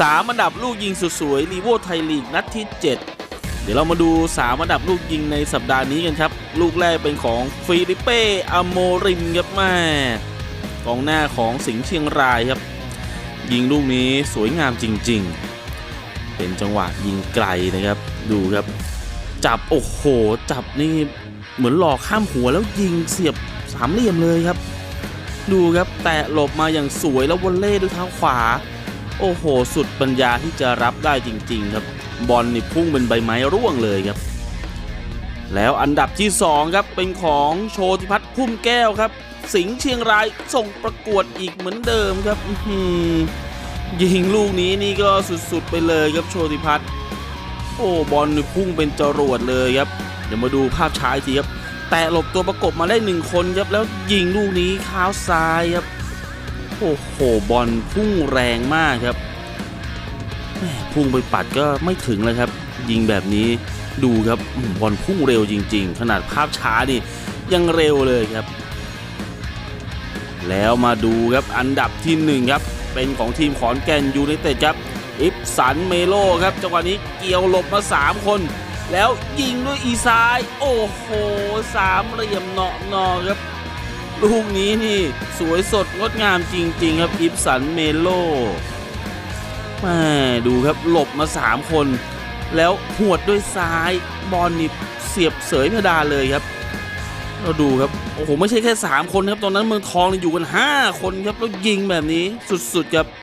สามอันดับลูกยิงสุดสวยลีโวไทยลีกนัดที่ 7 เดี๋ยวเรามาดูสามอันดับลูกยิงในสัปดาห์นี้กันครับ ลูกแรกเป็นของฟิลิเป้อโมริมครับแม่กองหน้าของสิงห์เชียงรายครับ ยิงลูกนี้สวยงามจริง ๆ เป็นจังหวะยิงไกลนะครับ ดูครับ จับโอ้โห จับนี่เหมือนหลอกข้ามหัวแล้วยิงเสียบสามเหลี่ยมเลยครับ ดูครับ แตะหลบมาอย่างสวยแล้ววอลเล่ด้วยเท้าขวา โอ้โห สุดปัญญาที่จะรับได้จริง ๆ ครับ บอลนี่พุ่งเป็นใบไม้ร่วงเลยครับ แล้วอันดับที่ 2 ครับ เป็นของโชติพัฒน์พุ่มแก้วครับ สิงห์เชียงรายส่งประกวดอีกเหมือนเดิมครับยิงลูกนี้นี่ก็สุดๆไปเลยครับโชติพัฒน์โอ้บอลนี่พุ่งเป็นจรวดเลยครับ เดี๋ยวมาดูภาพช้าทีครับแตะหลบตัวประกบมาได้หนึ่งคนครับแล้วยิงลูกนี้เท้าซ้ายครับ โอ้โหบอลพุ่งแรงมากครับแม่พุ่งไปปัดก็ไม่ถึงเลยครับ ยิงแบบนี้ดูครับบอลพุ่งเร็วจริง ๆ ขนาดภาพช้านี่ยังเร็วเลยครับ แล้วมาดูครับอันดับที่หนึ่งครับ เป็นของทีมขอนแก่นยูไนเต็ดครับอิฟสันเมโลครับจังหวะนี้เกี่ยวหลบมา 3 คน แล้วยิงด้วยอีซ้าย โอ้โหสามเหลี่ยมเนาะนอครับ ลูกนี้นี่สวยสดงดงามจริง ๆ ครับอิฟสันเมโลม่ดูครับหลบมา 3 คน แล้วหวดด้วยซ้ายบอลนี่เสียบเสยเพดานเลยครับ เราดูครับ โอ้โห ไม่ใช่แค่ 3 คนครับ ตอนนั้นเมืองทองอยู่กัน 5 คนครับ แล้วยิงแบบนี้สุดๆครับ